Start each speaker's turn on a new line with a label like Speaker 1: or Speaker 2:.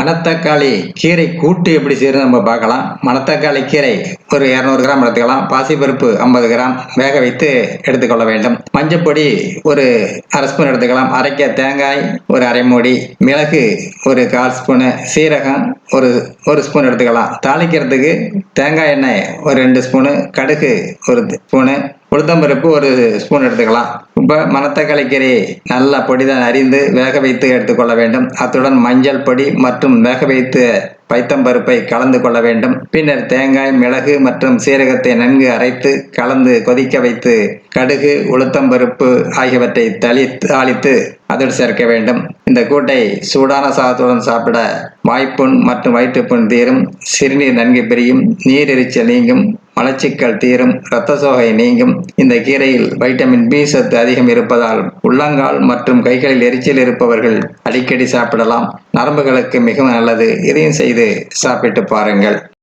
Speaker 1: மணத்தக்காளி கீரை கூட்டு எப்படி செய்யறது நம்ம பார்க்கலாம். மணத்தக்காளி கீரை ஒரு இரநூறு கிராம் எடுத்துக்கலாம். பாசிப்பருப்பு ஐம்பது கிராம். வேக வைத்து எடுத்துக்கொள்ள வேண்டும். மஞ்சப்பொடி ஒரு அரை ஸ்பூன் எடுத்துக்கலாம். அரைக்க தேங்காய் ஒரு அரை மூடி. மிளகு ஒரு கால் ஸ்பூனு. சீரகம் ஒரு ஒரு ஸ்பூன் எடுத்துக்கலாம். தாளிக்கிறதுக்கு தேங்காய் எண்ணெய் ஒரு ரெண்டு ஸ்பூனு. கடுகு ஒரு ஸ்பூனு. உளுத்தம்பருப்பு ஒரு ஸ்பூன் எடுத்துக்கலாம். இப்போ மணத்தக்காளி கீரையை நல்ல பொடிதான் அறிந்து வேக வைத்து எடுத்துக்கொள்ள வேண்டும். அத்துடன் மஞ்சள் பொடி மற்றும் வேக வைத்து பைத்தம்பருப்பை கலந்து கொள்ள வேண்டும். பின்னர் தேங்காய் மிளகு மற்றும் சீரகத்தை நன்கு அரைத்து கலந்து கொதிக்க வைத்து கடுகு உளுத்தம்பருப்பு ஆகியவற்றை தளி தாளித்து அதில் சேர்க்க வேண்டும். இந்த கூட்டை சூடான சாதத்துடன் சாப்பிட வாய்ப்புண் மற்றும் வயிற்றுப்புண் தீரும். சிறுநீர் நன்கு பிரியும். நீரிழிச்சல் நீங்கும். மலச்சிக்கல் தீரும் இரத்த சோகை நீங்கும். இந்த கீரையில் வைட்டமின் பி சத்து அதிகம் இருப்பதால் உள்ளங்கால் மற்றும் கைகளில் எரிச்சல் இருப்பவர்கள் அடிக்கடி சாப்பிடலாம். நரம்புகளுக்கு மிகவும் நல்லது. இதையும் செய்து சாப்பிட்டு பாருங்கள்.